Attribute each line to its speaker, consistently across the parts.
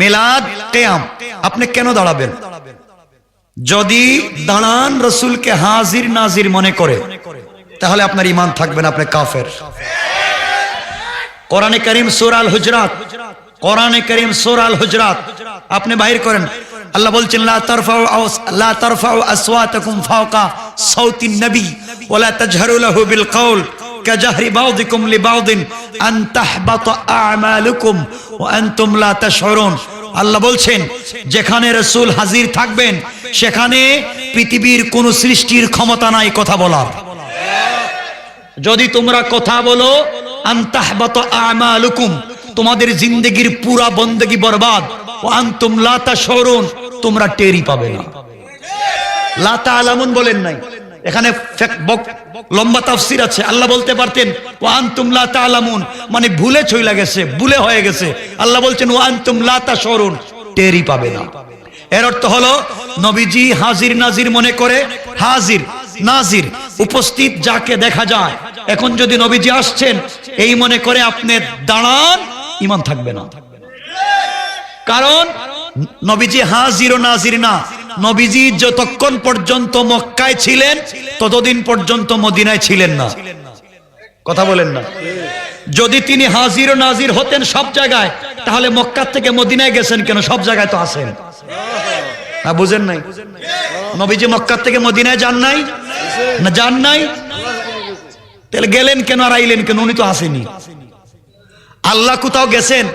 Speaker 1: মিলাদ, কেয়াম। আপনি কেন দাঁড়াবেন? যদি দাঁড়ান রসুলকে হাজির, নাজির মনে করে, তাহলে আপনার ইমান থাকবেন আপনি কাফের। কোরআনে করিম সুর হুজরাত কোরআনে করিম সুর হুজরাত আপনি বাহির করেন। আল্লাহ বলছেন, লা তারফাউ লা তারফাউ আসওয়াতাকুম ফাওকা সাউতিন নবী ওয়ালা তাজহারু লাহু বিল কওল كجهر بعضكم لبعض أن تحبط أعمالكم وأنتم لا تشعرون আল্লাহ বলছেন যেখানে রসুল হাজির থাকবেন সেখানে পৃথিবীর কোন সৃষ্টির ক্ষমতা নাই কথা বলার যদি তোমরা কথা বলো আন্তাহবাত আমালুকুম তোমাদের জিন্দগির পুরা বন্দগি বরবাদ ও আনতুম লাতা শরুন তোমরা টেরি পাবে না লাতা আলামুন বলেন নাই এখানে ফেক- বক- লম্বা তাফসির আছে। আল্লাহ বলতে পারতেন ও আনতুম লাতা আলামুন মানে ভুলে ছইলা গেছে, ভুলে হয়ে গেছে। আল্লাহ বলছেন ও আনতুম লাতা শরুন টেরি পাবে না। এর অর্থ হলো, নবীজি হাজির নাজির মনে করে, হাজির, নাজির, উপস্থিত যাকে দেখা যায়। এখন যদি নবীজি আসছেন, এই মনে করে আপনি দাঁড়ান ইমান থাকবে না। কারণ, নবীজি হাজির ও নাজির না। নবীজি যতক্ষণ পর্যন্ত মক্কায় ছিলেন, ততদিন পর্যন্ত মদিনায় ছিলেন না। কথা বলেন না। যদি তিনি হাজির ও নাজির হতেন সব জায়গায়, তাহলে মক্কার থেকে মদিনায় গেছেন কেন? সব জায়গায় তো আছেন। না বুঝেন নাই? নবীজি মক্কার থেকে মদিনায় যান নাই? না যান নাই? তাহলে গেলেন কেন আর আইলেন কেন? উনি তো আসেনি। আল্লাহ কোথাও গেছেন?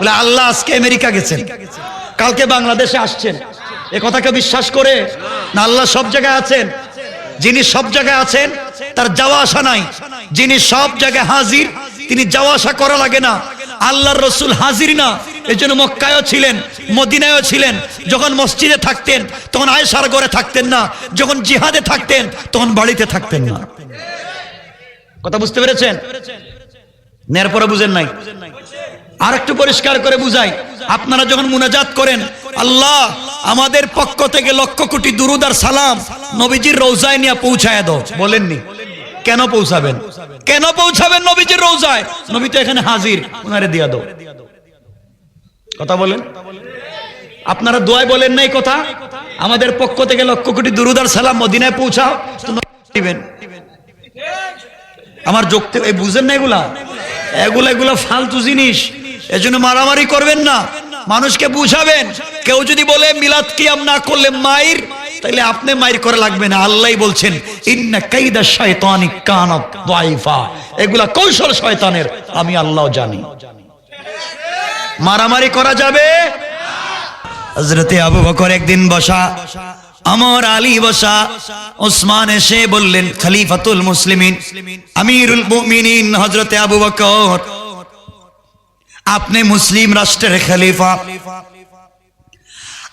Speaker 1: বলে, আল্লাহ আজকে আমেরিকা গেছেন। কালকে বাংলাদেশে আসছেন। এ কথাকে বিশ্বাস করে না, আল্লাহ সব জায়গায় আছেন। যিনি সব জায়গায় আছেন, তার যাওয়া আসা নাই। যিনি সব জায়গায় হাজির, তিনি যাওয়া আসা করা লাগে না। আল্লাহর রসুল হাজির না এই জন্য মক্কায়ও ছিলেন, মদিনায়ও ছিলেন। যখন মসজিদে থাকতেন, তখন আয়সার ঘরে থাকতেন না। যখন জিহাদে থাকতেন, তখন বাড়িতে থাকতেন না। কথা বুঝতে পেরেছেন? নেয়ার পরে বুঝেন নাই? আর একটু পরিষ্কার করে বুঝাই। আপনারা যখন মুনাজাত করেন, আল্লাহ আমাদের পক্ষ থেকে লক্ষ কোটি দুরুদ আর সালাম নবীজির রৌজায় নিয়ে পৌঁছায় দাও। বলেননি। কেন পৌঁছাবেন? কেন পৌঁছাবেন নবীজির রৌজায় নবী তো এখানে হাজির ওনারে দিয়া দাও। কথা বলেন? আপনারা দোয়ায় বলেন নাই কথা? আমাদের পক্ষ থেকে লক্ষ কোটি দুরুদ আর সালাম মদিনায় পৌঁছাও দিবেন। আমার যুক্তি এই বুঝেন না এগুলা? এগুলা এগুলা ফালতু জিনিস। এজন্য মারামারি করবেন না। মানুষকে বুঝাবেন। কেউ যদি বলে, মিলাদ কিয়াম না করলে মাইর তাহলে আপনি মাইর করে লাগবে না। আল্লাহই বলছেন, ইন্না কাইদা শয়তানি কানাত দাইফা। এগুলা কৌশল শয়তানের, আমি আল্লাহ জানি। মারামারি করা যাবে? হজরতে আবু বকর একদিন বসা, আমর আলী বসা, ওসমান এসে বললেন, খলিফাতুল মুসলিমিন, আমিরুল মুমিনিন হজরতে আবু বকর। আপনি মুসলিম রাষ্ট্রের খলিফা।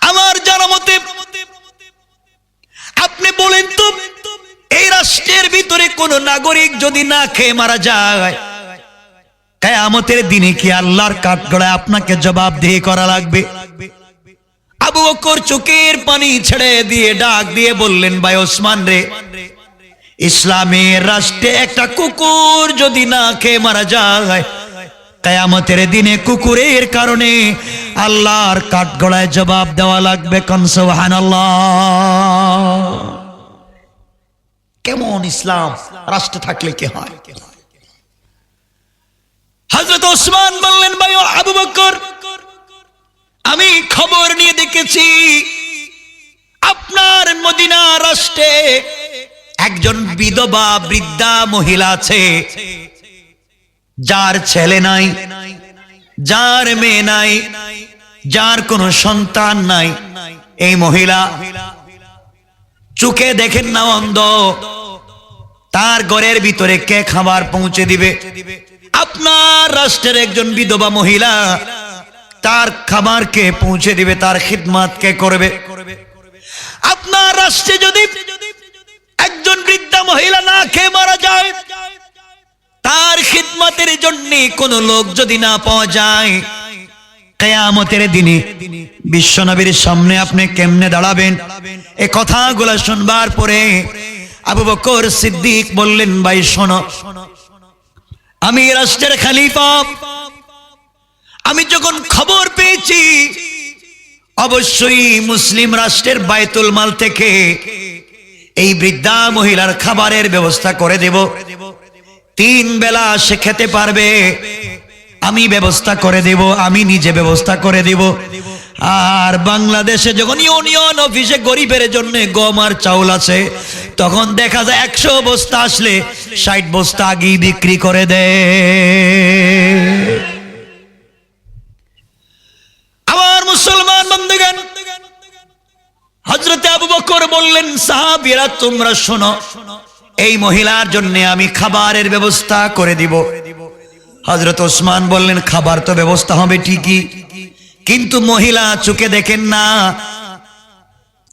Speaker 1: আমার জানা মতে, আপনি বলেন তো, এই রাষ্ট্রের ভিতরে কোন নাগরিক যদি না খেয়ে মারা যায়, কেয়ামতের দিনে কি আল্লাহর কাঠগড়ায় আপনাকে জবাব দিয়ে করা লাগবে? আবু বকর চোখের পানি ছেড়ে দিয়ে ডাক দিয়ে বললেন, ভাই ওসমান রে, ইসলামের রাষ্ট্রে একটা কুকুর যদি না খেয়ে মারা যায় কেয়ামতের দিনে কুকুরের কারণে আল্লাহর কাঠগড়ায় জবাব দেওয়া লাগবে কনসবাহান কেমন ইসলাম? রাষ্ট্র থাকলে কি হয়? হজরত ওসমান বললেন, ভাই আবু বকর, আমি খবর নিয়ে দেখেছি, আপনার মদিনা রাষ্ট্রে একজন বিধবা বৃদ্ধা মহিলা আছে। যার ছেলে নাই, যার মেয়ে নাই, যার কোনো সন্তান নাই, এই মহিলা চোখে দেখেন না অন্ধ। তার ঘরের ভিতরে কে খাবার পৌঁছে দিবে? আপনার রাষ্ট্রের একজন বিধবা মহিলা তার খাবার কে পৌঁছে দিবে, তার খিদমাত কে করবে? আপনার রাষ্ট্রে যদি একজন বৃদ্ধা মহিলা না খেয়ে মারা যায় তার খিদমতের জন্য কোন লোক যদি না পাওয়া যায়, কেয়ামতের দিনে বিশ্বনবীর সামনে আপনি কেমনে দাঁড়াবেন? এ কথাগুলো শুনবার পরে আবু বকর সিদ্দিক বললেন, ভাই, শোনো, আমি রাষ্ট্রের খালিফা। আমি যখন খবর পেয়েছি, অবশ্যই মুসলিম রাষ্ট্রের বায়তুল মাল থেকে এই বৃদ্ধা মহিলার খাবারের ব্যবস্থা করে দেব। তিন বেলা সে খেতে পারবে। আমি ব্যবস্থা করে দেব, আমি নিজে ব্যবস্থা করে দেব। আর বাংলাদেশে যখন ইউনিয়ন অফিসে গরিবের জন্য গম আর চাউল আছে, তখন দেখা যায় একশো বস্তা আসলে ষাট বস্তা আগেই বিক্রি করে দেয়। আমার মুসলমান বন্ধুগণ হজরতে আবু বকর বললেন, সাহাবিরা, তোমরা শোনো শোনো এই মহিলার জন্য আমি খাবারের ব্যবস্থা করে দিব। হজরত ওসমান বললেন, খাবার তো ব্যবস্থা হবে ঠিকই, কিন্তু মহিলা চোখে দেখেন না।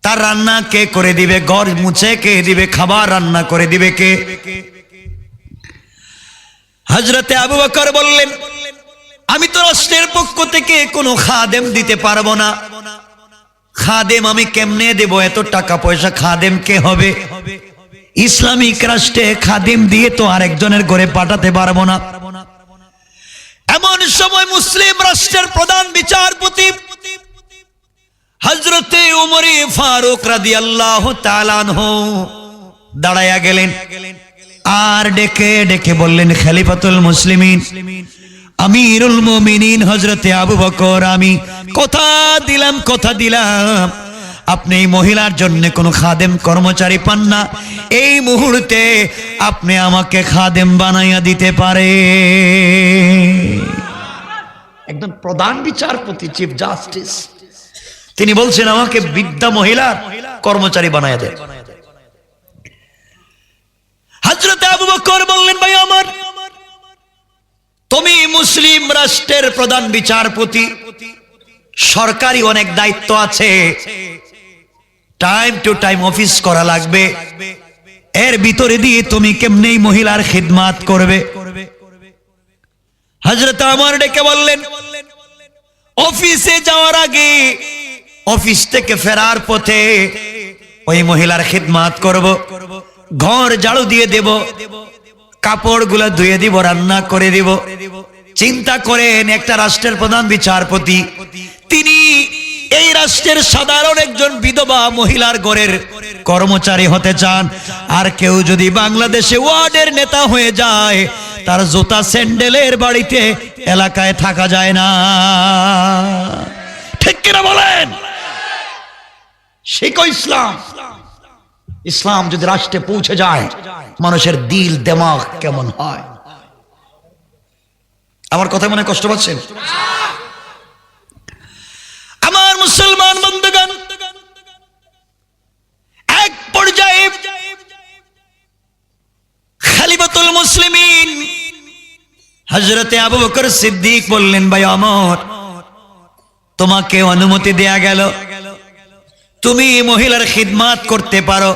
Speaker 1: তার রান্না কে করে দিবে? ঘর মুছে কে দিবে? খাবার রান্না করে দিবে কে? হজরতে আবু বকর বললেন, আমি তো রাষ্ট্রের পক্ষ থেকে কোনো খাদেম দিতে পারব না। খাদেম আমি কেমনে দেব? এত টাকা পয়সা খাদেম কে হবে? ইসলামিক রাষ্ট্রে খাদিম দিয়ে তো আরেকজনের ঘরে পাঠাতে পারব না। এমন সময় মুসলিম রাষ্ট্রের প্রধান বিচারপতি হজরতে উমরে ফারুক রাদি আল্লাহ দাঁড়াইয়া গেলেন আর ডেকে ডেকে বললেন, খালিফাতুল মুসলিমিন, আমিরুল মুমিনিন হজরতে আবু বকর, আমি কথা দিলাম কথা দিলাম। আপনি এই মহিলার জন্য কোনো খাদেম কর্মচারী পান না। এই মুহূর্তে আপনি আমাকে খাদেম বানাইয়া দিতে পারে। একদম প্রধান বিচারপতি চিফ জাস্টিস তিনি বলছেন, আমাকে বিদ্যা মহিলার কর্মচারী বানাইয়া দেয় হজরতে আবু বকর বললেন, ভাই আমার, তুমি মুসলিম রাষ্ট্রের প্রধান বিচারপতি। সরকারি অনেক দায়িত্ব আছে। টাইম টু টাইম অফিস করা লাগবে। এর ভিতরে দিয়ে তুমি কেমনেই মহিলার খিদমাত করবে। হজরত আমার ডেকে বললেন, অফিসে যাওয়ার আগে অফিস থেকে ফেরার পথে ওই মহিলার খিদমাত করব। ঘর ঝাড়ু দিয়ে দেব কাপড়গুলা ধুয়ে দিব, রান্না করে দিব। চিন্তা করেন, একটা রাষ্ট্রের প্রধান বিচারপতি, তিনি এই রাষ্ট্রের সাধারণ একজন বিধবা মহিলার ঘরের কর্মচারী হতে চান। আর কেউ যদি বাংলাদেশে ওয়ার্ডের নেতা হয়ে যায়, তার জুতা স্যান্ডেলের বাড়িতে এলাকায় থাকা যায় না। ঠিক কিনা বলেন? শিখো ইসলাম। ইসলাম যদি রাষ্ট্রে পৌঁছে যায়, মানুষের দিল দেমাগ কেমন হয়? আমার কথা মনে কষ্ট পাচ্ছেন আমার মুসলমান বন্ধুগণ এক পর্যায়ে মুসলিমিন। হজরতে আবু বকর সিদ্দিক বললেন, ভাই অমর, তোমাকে অনুমতি দেয়া গেল। তুমি মহিলার খিদমাত করতে পারো,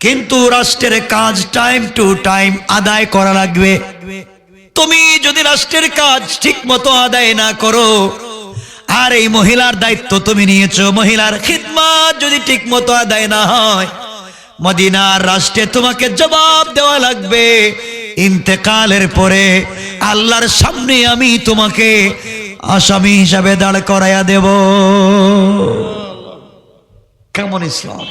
Speaker 1: কিন্তু রাষ্ট্রের কাজ টাইম টু টাইম আদায় করা লাগবে। তুমি যদি রাষ্ট্রের কাজ ঠিক মতো আদায় না করো, আর এই মহিলার দায়িত্ব তুমি নিয়েছো, মহিলার খিদমাত যদি ঠিক মতো আদায় না হয় মদিনার রাষ্ট্রে তোমাকে জবাব দেওয়া লাগবে। ইন্তেকালের পরে আল্লাহর সামনে আমি তোমাকে আসামি হিসাবে দাঁড় করাইয়া দেব। কেমন ইসলাম?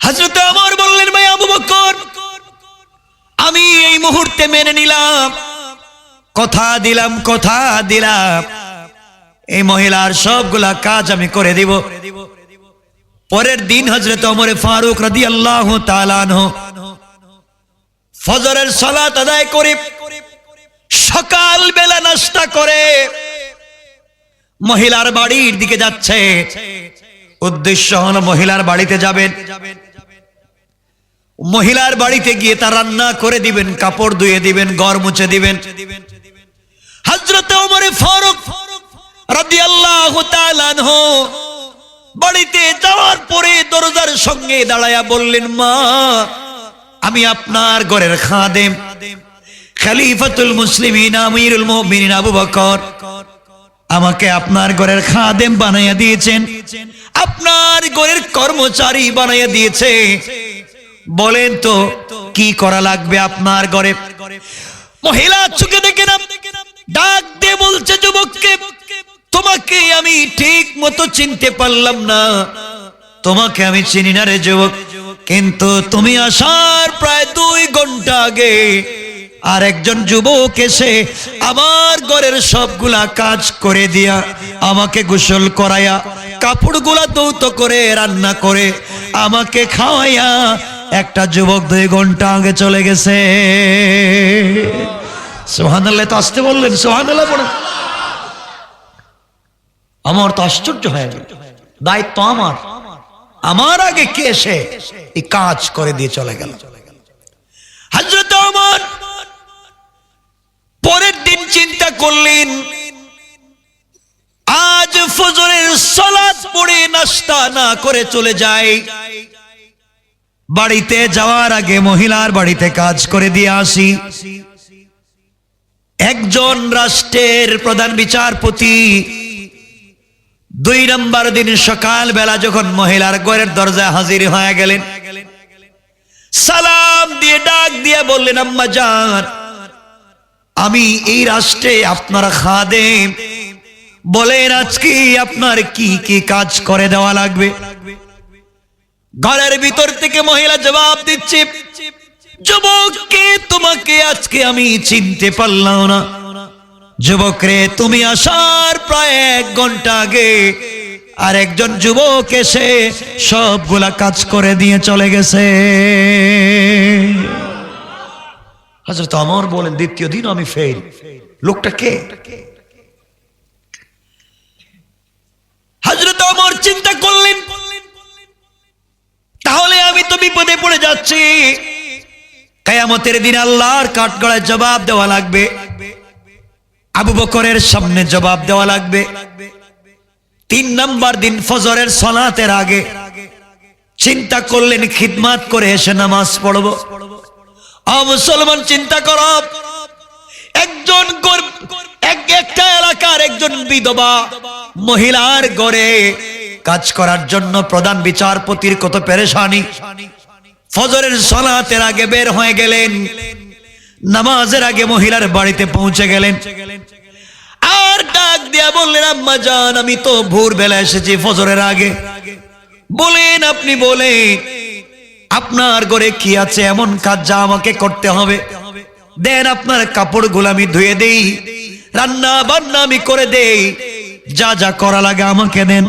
Speaker 1: হাজরত আমার বললেন, ভাই আবু বকর, আমি এই মুহূর্তে মেনে নিলাম। কথা দিলাম কথা দিলাম। এই মহিলার সবগুলা কাজ আমি করে দিব। পরের দিন হজরত অমরে ফারুক রাদি আল্লাহ ফজরের সালাত আদায় করে সকাল বেলা নাস্তা করে মহিলার বাড়ির দিকে যাচ্ছে। উদ্দেশ্য হলো মহিলার বাড়িতে যাবেন। মহিলার বাড়িতে গিয়ে তার রান্না করে দিবেন, কাপড় ধুয়ে দিবেন, ঘর মুছে দিবেন। হজরত ওমরে ফারুক রাদিয়াল্লাহু তাআলা আনহু বাড়িতে যাওয়ার পরে দরজার সঙ্গে দাঁড়ায়া বললেন, মা, আমি আপনার ঘরের খাদেম। খলিফাতুল মুসলিমিন, আমিরুল মুমিনিন আবু বকর। আমাকে আপনার ঘরের খাদেম বানাইয়া দিয়েছেন। আপনার ঘরের কর্মচারী বানাইয়া দিয়েছে। বলেন তো, কি করা লাগবে আপনার ঘরে? মহিলা চোখে দেখে না, ডাক দিয়ে বলছে, যুবককে তোমাকে আমি ঠিক মতো চিনতে পারলাম না। তোমাকে আমি চিনি না রে যুবক। কিন্তু তুমি আসার প্রায় দুই ঘণ্টা আগে আর একজন যুবক এসে আমার ঘরের সবগুলা কাজ করে দিয়া আমাকে গোসল করাইয়া কাপড়গুলা দৌত করে রান্না করে আমাকে খাওয়াইয়া একটা যুবক দুই ঘণ্টা আগে চলে গেছে। সোহানাল্লাহ তো আসতে বললেন সোহানাল্লাহ পড়ে। আমার তো আশ্চর্য হয়ে গেল। দায়িত্ব আমার। আমার আগে কে এসে এই কাজ করে দিয়ে চলে গেল? হজরত আমার পরের দিন চিন্তা করলেন, আজ ফজরের সালাত পড়ে নাস্তা না করে চলে যায় বাড়িতে যাওয়ার আগে মহিলার বাড়িতে কাজ করে দিয়ে আসি। একজন রাষ্ট্রের প্রধান বিচারপতি দুই নম্বর দিন সকাল বেলা যখন মহিলার ঘরের দরজায় হাজির হয়ে গেলেন, সালাম দিয়ে ডাক দিয়ে বললেন, আম্মা যান আমি এই রাষ্ট্রে আপনারা খাদেম। বলেন, আজকে আপনার কি কি কাজ করে দেওয়া লাগবে? ঘরের ভিতর থেকে মহিলা জবাব দিচ্ছে, যুবককে তোমাকে আজকে আমি চিনতে পারলাম না। যুবক রে তুমি আসার প্রায় এক ঘণ্টা আগে আর একজন যুবক এসে সবগুলা কাজ করে দিয়ে চলে গেছে। হজরত আমার বলেন, দ্বিতীয় দিন আমি ফেল লোকটা কে? হজরত আমার চিন্তা করলেন, তাহলে আমি তো বিপদে পড়ে যাচ্ছি। কায়ামতের দিন আল্লাহর কাঠগড়ায় জবাব দেওয়া লাগবে। আবু বকরের সামনে জবাব দেওয়া লাগবে। তিন নাম্বার দিন ফজরের সলাতের আগে চিন্তা করলেন, খিদমাত করে এসে নামাজ পড়ব। মুসলমান, চিন্তা কর। একজন একটা এলাকার একজন বিধবা মহিলার গড়ে কাজ করার জন্য প্রধান বিচারপতির কত পেরেশানি। ফজরের সলাতের আগে বের হয়ে গেলেন। নামাজের আগে মহিলার বাড়িতে পৌঁছে গেলেন। আর ডাক দিয়া বললেন, আম্মা জান, আমি তো ভোর বেলা এসেছি ফজরের আগে। বলেন, আপনি বলেন, আপনার ঘরে কি আছে? এমন কাজ যা আমাকে করতে হবে। দেন আপনার কাপড়গুলো আমি ধুয়ে দেই রান্না বান্না আমি করে দেই, যা যা করা লাগে আমাকে দেন।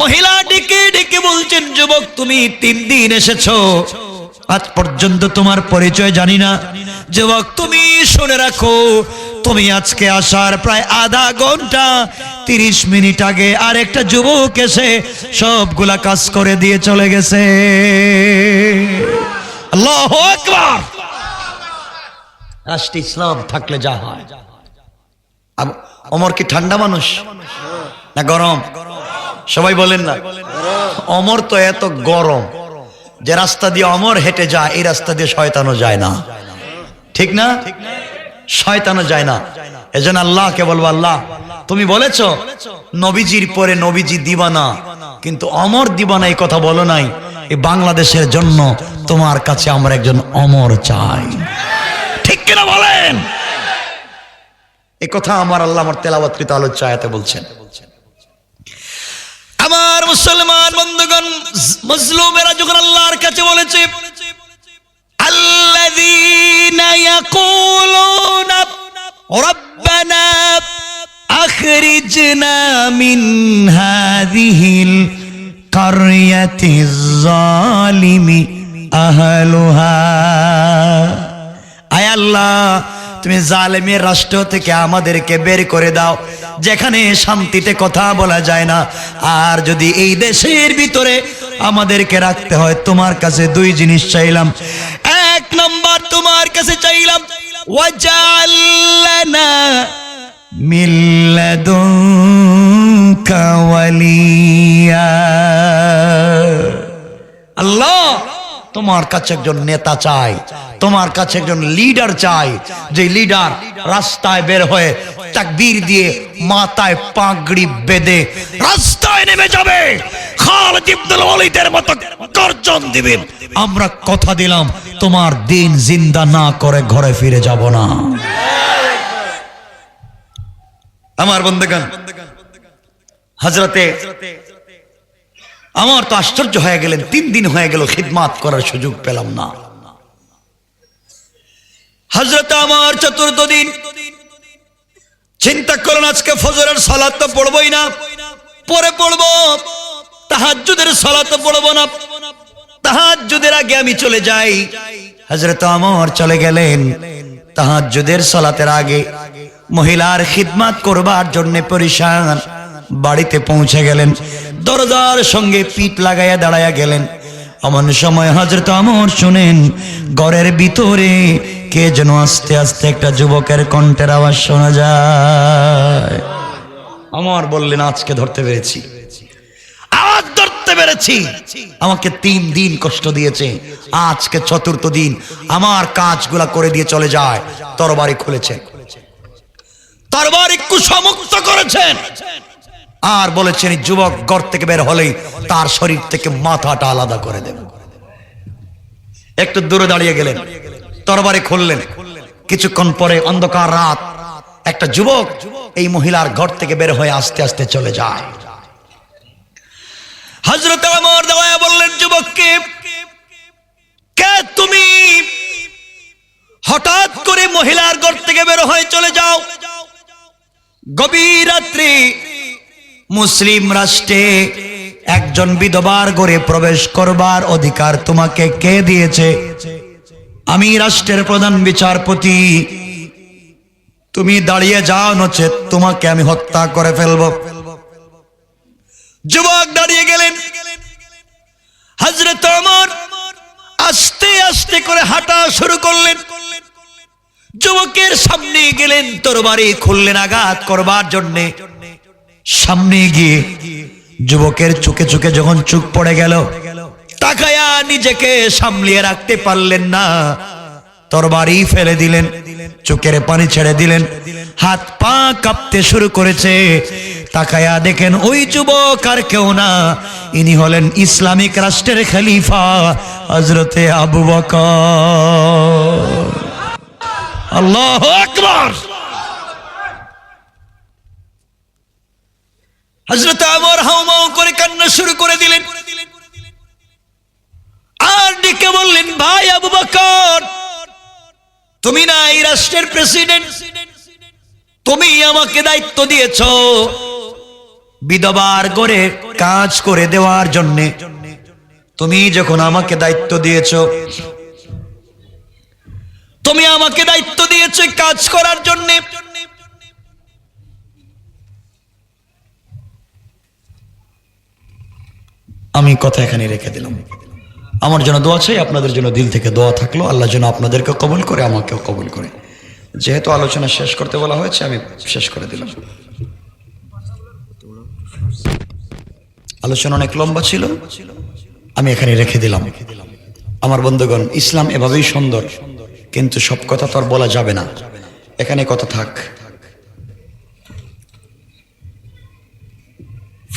Speaker 1: মহিলা ডেকে ডেকে বলছেন, যুবক, তুমি তিন দিন এসেছ। আজ পর্যন্ত তোমার পরিচয় জানি না। যুবক তুমি শুনে রাখো, তুমি আজকে আসার প্রায় আধা ঘণ্টা, তিরিশ মিনিট আগে আর একটা যুবক এসে সবগুলা কাজ করে দিয়ে চলে গেছে। রাষ্ট্র ইসলাম থাকলে যা হয়। অমর কি ঠান্ডা মানুষ? না গরম? সবাই বলেন না। অমর তো এত গরম যে রাস্তা দিয়ে অমর হেঁটে যায়, এই রাস্তা দিয়ে শয়তানো যায় না। ঠিক না? শয়তানও যায় না। এজন্য আল্লাহকে বলব, আল্লাহ, তুমি বলেছ, নবীজির পরে নবীজি দিবানা, কিন্তু অমর দিবানা এই কথা বলো নাই। এই বাংলাদেশের জন্য তোমার কাছে আমরা একজন অমর চাই। ঠিক কিনা বলেন? এ কথা আমার আল্লাহ আমার তেলাবাত্রিত আলোচ্য আয়াতে বলছেন। আমার মুসলমান বন্ধুগণ, মজলুমেরা যখন আল্লাহর কাছে বলেছে الذين يقولون ربنا أخرجنا من هذه القرية الظالم أهلها আয় আল্লাহ তুমি জালেমের রাষ্ট্র থেকে আমাদেরকে বের করে দাও যেখানে শান্তিতে কথা বলা যায় না আর যদি এই দেশের ভিতরে আমাদেরকে রাখতে হয় তোমার কাছে দুই জিনিস চাইলাম এক নম্বর তোমার কাছে চাইলাম। ওয়াজাল্লানা মিল্লাদুনকা ওয়ালিয়া। আল্লাহ, তোমার কাছে একজন নেতা চাই, তোমার কাছে একজন লিডার চাই যে লিডার রাস্তায় বের হয়ে তাকবীর দিয়ে মাথায় পাগড়ি বেঁধে রাস্তায় নেমে যাবে। খালিদ ইবনুল ওয়ালিদের মতো গর্জন দিবে। আমরা কথা দিলাম, তোমার দিন জিন্দা না করে ঘরে ফিরে যাব না। আমার বন্ধুগণ হজরতে আমার তো আশ্চর্য হয়ে গেলেন, তিন দিন হয়ে গেল খিদমাত করার সুযোগ পেলাম না। হজরত আমার চতুর্থ দিন চিন্তা করুন, আজকে ফজরের সালাত তো পড়বই না। পরে পড়ব। তাহাজ্জুদের সালাত তো পড়ব না। তাহাজ্জুদের আগে আমি চলে যাই। হজরত আমর চলে গেলেন। তাহাজ্জুদের সালাতের আগে মহিলার খিদমাত করবার জন্য পরিশান বাড়িতে পৌঁছে গেলেন। দরজার সঙ্গে পিঠ লাগাইয়া দাঁড়াইয়া গেলেন। এমন সময় হজরত আমর শুনেন, ঘরের ভিতরে কে যেন আস্তে আস্তে একটা যুবকের কণ্ঠের আওয়াজ শোনা যায়। আমার বললেন, আজকে ধরতে পেরেছি। আজ ধরতে পেরেছি। আমাকে তিন দিন কষ্ট দিয়েছে। আজকে চতুর্থ দিন। আমার কাজগুলা করে দিয়ে চলে যায়। তরবারি খুলেছে। তরবারি কুসমুক্ত করেছেন। আর বলেছেন যুবক ঘর থেকে বের হলেই তার শরীর থেকে মাথাটা আলাদা করে দেব। একটু দূরে দাঁড়িয়ে গেলেন, তরবারি খুললেন। কিছুক্ষণ পরে অন্ধকার রাত, একটা যুবক এই মহিলার ঘর থেকে বের হয়ে আস্তে আস্তে চলে যায়। হজরত বললেন, যুবককে, কে তুমি? হঠাৎ করে মহিলার ঘর থেকে বের হয়ে চলে যাও। গভীর রাত্রি মুসলিম রাষ্ট্রে একজন বিধবার ঘরে প্রবেশ করবার অধিকার তোমাকে কে দিয়েছে? আমি রাষ্ট্রের প্রধান বিচারপতি। তুমি দাঁড়িয়ে যাও, নচেত তোমাকে আমি হত্যা করে ফেলব। যুবক দাঁড়িয়ে গেলেন। হজরত অমর আস্তে আস্তে করে হাঁটা শুরু করলেন। যুবকের সামনে গেলেন, তরবারি খুললেন, আঘাত করবার জন্যে। সামনে গিয়ে যুবকের চোখে চোখে যখন চুপ পড়ে গেল, তাকায়া নিজেকে সামলিয়ে রাখতে পারলেন না। তরবারি ফেলে দিলেন, চোখের পানি ছেড়ে দিলেন, হাত পা কাঁপতে শুরু করেছে। তাকায়া দেখেন ওই যুবক আর কেউ না। ইনি হলেন ইসলামিক রাষ্ট্রের খলিফা হজরতে আবু বকর। আল্লাহ আকবার! হজরত আমর হাউমাউ করে কান্না শুরু করে দিলেন। আর ডেকে বললেন, ভাই আবু বকর, তুমি না এই রাষ্ট্রের প্রেসিডেন্ট তুমি আমাকে দায়িত্ব দিয়েছ বিধবার করে কাজ করে দেওয়ার জন্যে। তুমি যখন আমাকে দায়িত্ব দিয়েছ, তুমি আমাকে দায়িত্ব দিয়েছ কাজ করার জন্যে। আমি কথা এখানে রেখে দিলাম। আমার জন্য দোয়া চাই, আপনাদের জন্য দিল থেকে দোয়া থাকল। আল্লাহ যেন আপনাদেরকে কবুল করে, আমাকেও কবুল করে। যেহেতু আলোচনা শেষ করতে বলা হয়েছে, আমি শেষ করে দিলাম। আলোচনা অনেক লম্বা ছিল, আমি এখানে রেখে দিলাম। আমার বন্ধুগণ, ইসলাম এভাবেই সুন্দর, কিন্তু সব কথা তো আর বলা যাবে না। এখানে কথা থাক।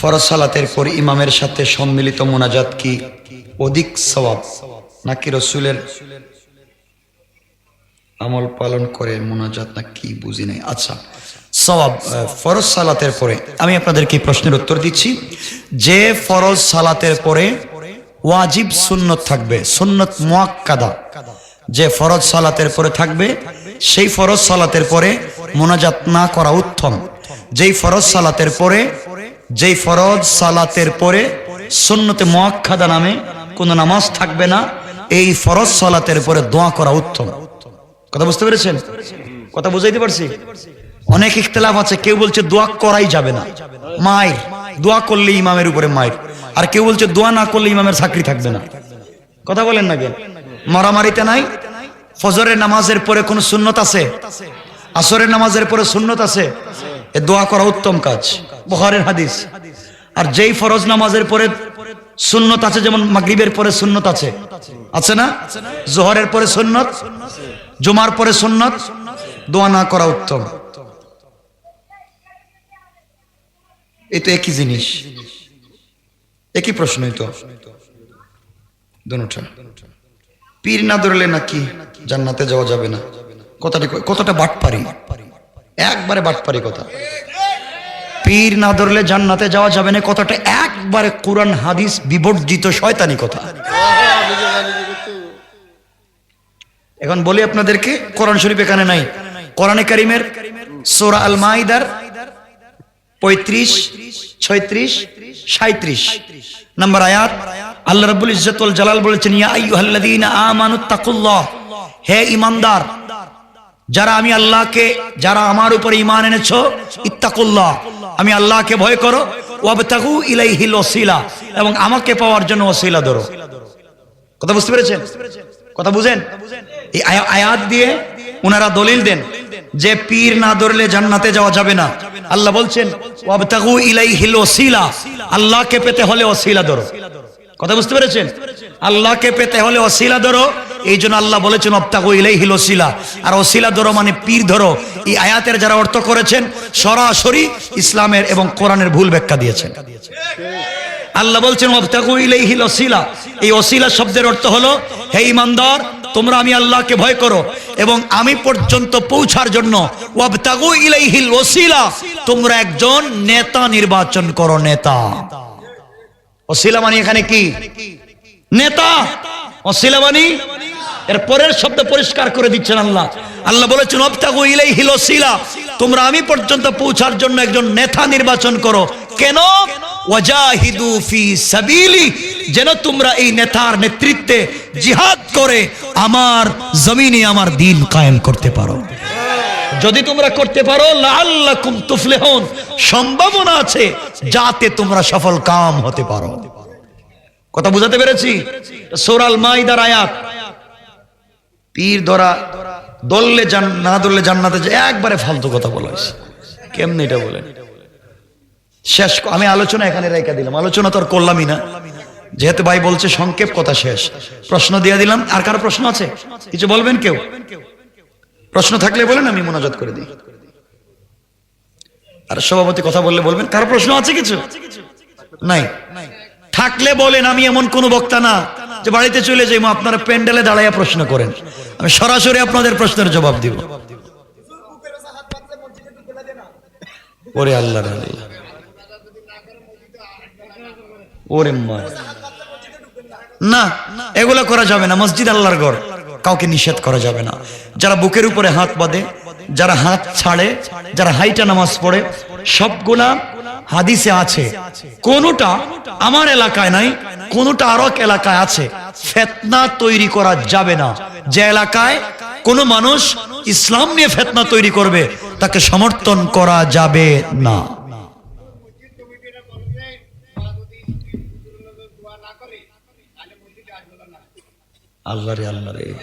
Speaker 1: ফরজ সালাতের পর ইমামের সাথে সম্মিলিত মোনাজাত কি অধিক সওয়াব? নাকি রসুলের আমল পালন করে মোনাজাত না কি বুঝি নাই? আচ্ছা আহ, ফরজ সালাতের পরে আমি আপনাদেরকে প্রশ্নের উত্তর দিচ্ছি। যে ফরজ সালাতের পরে ওয়াজিব সুন্নত থাকবে সুন্নত মুয়াক্কাদা যে ফরজ সালাতের পরে থাকবে সেই ফরজ সালাতের পরে মোনাজাত না করা উত্তম। যেই ফরজ সালাতের পরে যেই ফরজ সালাতের পরে সুন্নতে মুয়াক্কাদা নামে কোনো নামাজ থাকবে না, এই ফরজ সালাতের পরে দোয়া করা উত্তম। কথা বুঝতে পেরেছেন? কথা বুঝাইতে পারছি? অনেক ইখতলাফ আছে, কেউ বলছে দোয়া করাই যাবে না। মায়ের, দোয়া করলে ইমামের উপরে মায়ের। আর কেউ বলছে দোয়া না করলে ইমামের চাকরি থাকবে না। কথা বলেন না কেন? মারামারিতে নাই? ফজরের নামাজের পরে কোন সুন্নত আছে? আসরের নামাজের পরে সুন্নত আছে? এ দোয়া করা উত্তম কাজ। বহারের হাদিস। আর যেই ফরজ নামাজের পরে সুন্নত আছে, যেমন মাগরিবের পরে সুন্নত আছে। আছে না? জোহরের পরে সুন্নত, জুমার পরে সুন্নত, দোয়া না করা উত্তম। এই তো একই জিনিস। একই প্রশ্নই তো। দুটা। পীর না ধরলে নাকি জান্নাতে যাওয়া যাবে না? কথাটি কতটা বাটপারি। একবারে বাটপারি কথা। পীর না ধরলে জান্নাতে যাওয়া যাবে না কথাটা একবারে কোরআন, হাদিস বিবর্জিত শয়তানি কথা। এখন বলি আপনাদেরকে, কোরআন শরীফ এখানে নাই। কোরআনে কারিমের সোরা আল মাইদার পঁয়ত্রিশ, ছয়ত্রিশ সাঁত্রিশ নম্বর আয়াত। আল্লাহ রাব্বুল ইজ্জতুল জালাল বলেছেন, ইয়া আইয়ুহাল্লাযীনা আমানু তাকুল্লাহ হে ঈমানদার যারা আমি আল্লাহকে, যারা আমার উপর ঈমান এনেছো, ইত্তাকুল্লাহ। আমি আল্লাহকে ভয় করো ওসিলা এবং আমাকে পাওয়ার জন্য ওসিলা ধরো। কথা বুঝতে পেরেছেন? কথা বুঝেন? এই আয়াত দিয়ে ওনারা দলিল দেন যে পীর না ধরলে জান্নাতে যাওয়া যাবে না। আল্লাহ বলছেন আল্লাহকে পেতে হলে ওসিলা ধরো। কথা বুঝতে পেরেছেন? আল্লাহকে পেতে হলে ওসিলা ধরো। এই জন্য আল্লাহ বলেছেন, অবতাগু ইলাইহিল ওসিলা। আর ওসিলা ধরো মানে পীর ধরো। এই আয়াতের যারা অর্থ করেছেন, সরাসরি ইসলামের এবং কোরআনের ভুল ব্যাখ্যা দিয়েছেন। আল্লাহ বলছেন ওয়াবতাগু ইলাইহিল ওসিলা। এই ওসিলা শব্দের অর্থ হলো, হে ইমানদার, তোমরা আমি আল্লাহকে ভয় করো এবং আমি পর্যন্ত পৌঁছার জন্য ওয়াবতাগু ইলাইহিল ওসিলা। তোমরা একজন নেতা নির্বাচন করো, নেতা। ওসিলা মানে এখানে কি? নেতা মানে এর পরের শব্দ পরিষ্কার করে দিচ্ছেন আল্লাহ। আল্লাহ বলেছেন, অবতাগু ইলাইহিল ওসিলা তোমরা আমি পর্যন্ত পৌঁছার জন্য একজন নেতা নির্বাচন করো। কেন? ওয়াজাহিদু ফি সাবিলি যেন তোমরা এই নেতার নেতৃত্বে জিহাদ করে আমার জমিনে আমার দিন কায়েম করতে পারো। যদি তোমরা করতে পারো লাল্লাকুম তুফলিহুন। সম্ভাবনা আছে যাতে তোমরা সফল কাম হতে পারো। কথা বুঝাতে পেরেছি? সোরাল মাইদার আয়াত। পীর ধরা দললে জান, না দললে জান্নাতে যে একবারে ফালতু কথা বলা হয়েছে। কেমনি এটা বলেন? শেষ আমি আলোচনা এখানে রেখে দিলাম। আলোচনা তো আর করলামই না। যেহেতু ভাই বলছে সংক্ষেপ কথা শেষ। প্রশ্ন দিয়ে দিলাম। আর কারও প্রশ্ন আছে? কিছু বলবেন কেউ? প্রশ্ন থাকলে বলেন, আমি মোনাজাত করে দিই। আর সভাপতি কথা বললে বলবেন। কারও প্রশ্ন আছে কিছু? নাই। থাকলে বলেন, আমি এমন কোন বক্তা না যে বাড়িতে চলে যাই আপনারা প্যান্ডেলে দাঁড়াইয়া প্রশ্ন করেন। আমি সরাসরি আপনাদের প্রশ্নের জবাব দিব। ওরে আল্লাহ ওরে না, এগুলো করা যাবে না। মসজিদ আল্লাহর ঘর, কাউকে নিষেধ করা যাবে না। যারা বুকের উপরে হাত বাঁধে, যারা হাত ছাড়ে, যারা হাইটা নামাজ পড়ে, সবগুলা হাদিসে আছে, কোনটা আমার এলাকায় নাই, কোনটা আরও এলাকায় আছে। ফেতনা তৈরি করা যাবে না। যে এলাকায় কোন মানুষ ইসলাম নিয়ে ফেতনা তৈরি করবে, তাকে সমর্থন করা যাবে না। আল্লাহ রে আল্লাহ রে।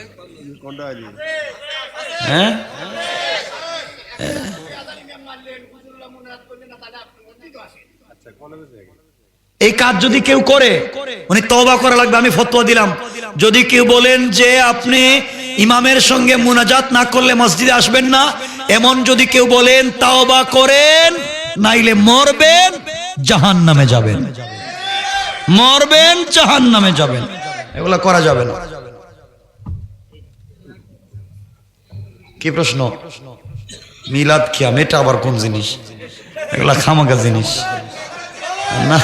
Speaker 1: হ্যাঁ? এই কাজ যদি কেউ করে, উনি তওবা করা লাগবে, আমি ফতোয়া দিলাম। যদি কেউ বলেন যে আপনি ইমামের সঙ্গে মুনাজাত না করলে মসজিদে আসবেন না, এমন যদি কেউ বলেন, তাওবা করেন, নাইলে মরবেন জাহান নামে যাবেন। মরবেন জাহান নামে যাবেন। এগুলো করা যাবে না। কি প্রশ্ন? মিলাদ কিয়াম এটা আবার কোন জিনিস? এগুলা খামাকা জিনিস। না।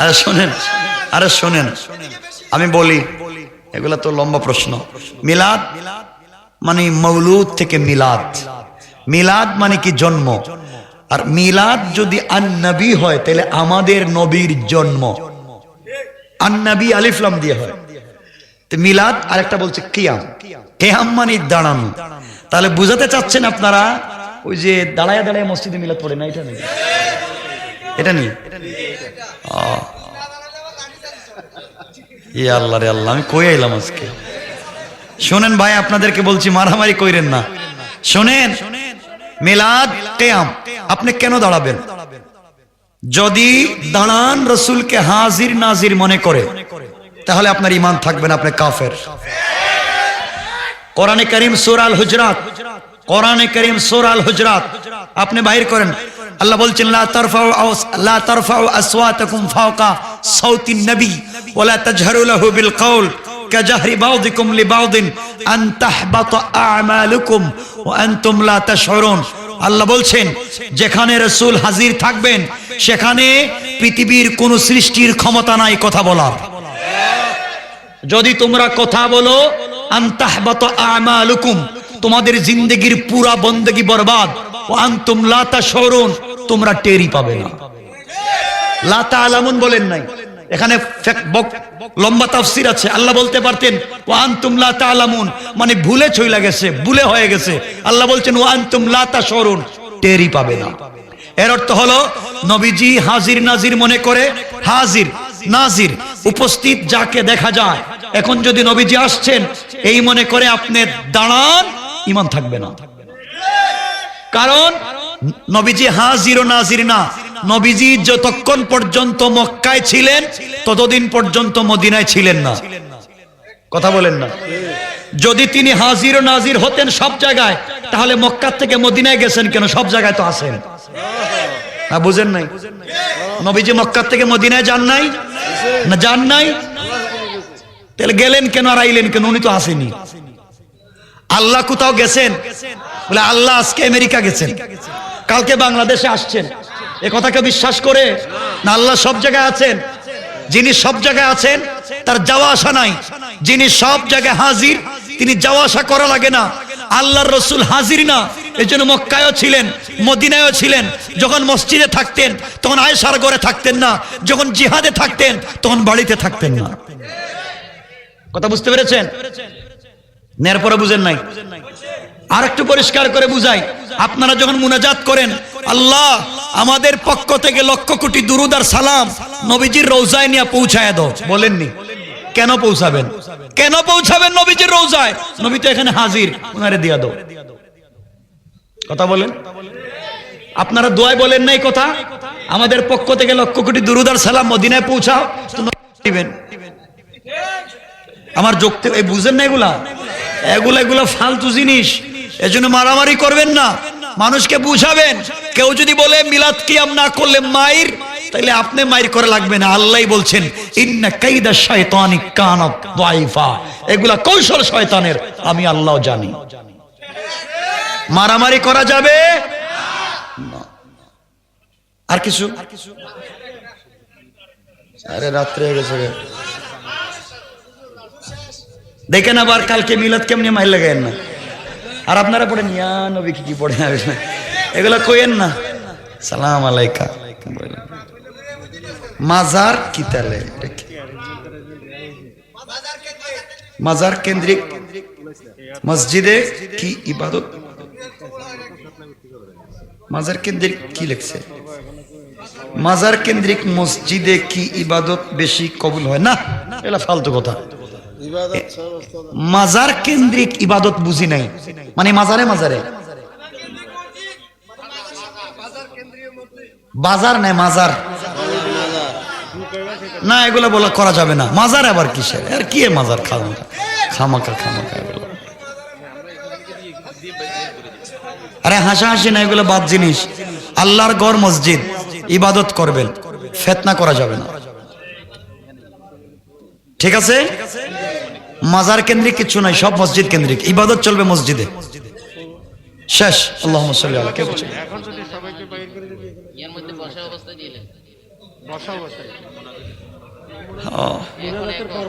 Speaker 1: আরে শোনেন আরে শোনেন, আমি বলি, এগুলা তো লম্বা প্রশ্ন। মিলাদ মানে মৌলুদ থেকে মিলাদ। মিলাদ মানে কি জন্ম? আর মিলাদ যদি আন্নবী হয়, তাহলে আমাদের নবীর জন্ম। আন্নবী আলিফলাম দিয়ে হয়। মিলাদ আর একটা বলছে কিয়াম। কেয়াম মানে দাঁড়ানো। তাহলে বুঝাতে চাচ্ছেন আপনারা, ওই যে দাঁড়ায় দাঁড়ায় মসজিদে মিলাদ পড়ে না, এটা নেই। এটা নেই? আল্লাহ রে আল্লাহ, আমি কই আইলাম আজকে? শোনেন ভাই, আপনাদেরকে বলছি মারামারি কইরেন না। শোনেন, মিলাদ কেয়াম, আপনি কেন দাঁড়াবেন? যদি দাঁড়ান রসুলকে হাজির নাজির মনে করে, তাহলে আপনার ইমান থাকবেন আপনি কাফের। কোরআনে করিম সুরাল হুজরাত। কোরআনে করিম সুরাল হুজরাত। আপনি বাহির করেন। আল্লাহ বলছেন, লা তারফাউ লা তারফাউ আসওয়াতাকুম ফাওকা সাউতি নবী ওয়ালা তাজহারু লাহু বিল কওল কাজহরি বাউদিকুম লিবাউদিন আন তাহবাত আমালুকুম ওয়া আনতুম লা তাশউরুন। আল্লাহ বলছেন, যেখানে রসুল হাজির থাকবেন, সেখানে পৃথিবীর কোন সৃষ্টির ক্ষমতা নাই, কথা বলার। যদি তোমরা কথা বলো আমালুকুম, তোমাদের জিন্দগির পুরা বন্দেগি বরবাদ লাতা শরুন তোমরা টেরি পাবে না। লাতা আলামুন বলেন নাই। এখানে লম্বা তাফসির আছে। আল্লাহ বলতে পারতেন, ও আনতুম লাতা আলামুন মানে ভুলে চইলা গেছে, ভুলে হয়ে গেছে। আল্লাহ বলছেন, ও আনতুম লাতা শরুন টেরি পাবে না। এর অর্থ হলো, নবীজি হাজির নাজির মনে করে, হাজির নাজির। উপস্থিত যাকে দেখা যায়। এখন যদি নবীজি আসছেন, এই মনে করে আপনি দাঁড়ান ইমান থাকবে না। কারণ নবীজি হাজির ও নাজির না। নবীজি যতক্ষণ পর্যন্ত মক্কায় ছিলেন, ততদিন পর্যন্ত মদিনায় ছিলেন না। কথা বলেন না। যদি তিনি হাজির ও নাজির হতেন সব জায়গায়, তাহলে মক্কার থেকে মদিনায় গেছেন কেন? সব জায়গায় তো আছেন। না বুঝেন নাই? নবীজি মক্কার থেকে মদিনায় যান নাই? না যান নাই? তাহলে গেলেন কেন আর আইলেন কেন? উনি তো আসেনি। আল্লাহ কোথাও গেছেন? বলে আল্লাহ আজকে আমেরিকা গেছেন। কালকে বাংলাদেশে আসছেন। এ কথাকে বিশ্বাস করে? না, আল্লাহ সব জায়গায় আছেন। যিনি সব জায়গায় আছেন, তার যাওয়া আসা নাই। যিনি সব জায়গায় হাজির, তিনি যাওয়া আসা করা লাগে না। আল্লাহর রসুল হাজির না। এই জন্য মক্কায়ও ছিলেন, মদিনায়ও ছিলেন। যখন মসজিদে থাকতেন, তখন আয়েশার ঘরে থাকতেন না। যখন জিহাদে থাকতেন, তখন বাড়িতে থাকতেন না। কথা বুঝতে পেরেছেন? নেয়ার পরে বুঝেন নাই। আর একটু পরিষ্কার করে বুঝাই। আপনারা যখন মুনাজাত করেন, আল্লাহ আমাদের পক্ষ থেকে লক্ষ কোটি দুরুদার সালাম নবীজির রৌজায় নিয়ে পৌঁছায় দাও। বলেননি। কেন পৌঁছাবেন? কেন পৌঁছাবেন নবীজির রৌজায়? নবী তো এখানে হাজির ওনারে দিয়া দাও। কথা বলেন? আপনারা দোয়ায় বলেন নাই কথা? আমাদের পক্ষ থেকে লক্ষ কোটি দুরুদ আর সালাম মদিনায় পৌঁছাও দিবেন। আমার যুক্তি এই বুঝেন না এগুলা? এগুলা এগুলা ফালতু জিনিস। এজন্য মারামারি করবেন না। মানুষকে বুঝাবেন। কেউ যদি বলে মিলাদ কিয়াম না করলে মাইর তাহলে আপনি মাইর করে লাগবে না আল্লাহ বলছেন, ইন্না কাইদা শয়তানি দাইফা। এগুলা কৌশল শয়তানের, আমি আল্লাহ জানি। মারামারি করা যাবে। আর কিছু? আরে রাত্রে হয়ে গেছে দেখেন আবার কালকে মিলাদ কেমনি মাইল লাগাইন না। আর আপনারা পড়েন, ইয়া নবী কি কি পড়ে? এগুলো কইেন না। সালাম আলাইকা। মাজার কি তাহলে? এটা কি? মাজার কেন্দ্রিক মসজিদে কি ইবাদত? মাজার কেন্দ্রিক কি লিখছে? মাজার কেন্দ্রিক মসজিদে কি ইবাদত বেশি কবুল হয়? না এটা ফালতু কথা। মাজার কেন্দ্রিক ইবাদত বুঝি নাই। মানে মাজারে মাজারে। বাজার নাই মাজার। না এগুলো বলা করা যাবে না। মাজার আবার কিসের? আর কি মাজার? খামাকা খামাকা খামাকা এগুলো। আরে হাসাহাসি না এগুলো বাদ জিনিস। আল্লাহর গড় মসজিদ ইবাদত করবেন। ফেতনা করা যাবে না। ঠিক আছে? মাজার কেন্দ্রিক কিছু নাই সব মসজিদ কেন্দ্রিক। ইবাদত চলবে মসজিদে। শেষ। আল্লাহ সাল্লাহ কে
Speaker 2: এখন যদি সবাইকে বাইর করে দিবি।
Speaker 3: এর মধ্যে বসা অবস্থায় দিলেন
Speaker 2: বসা অবস্থায়।
Speaker 1: ও,
Speaker 3: এখন এখন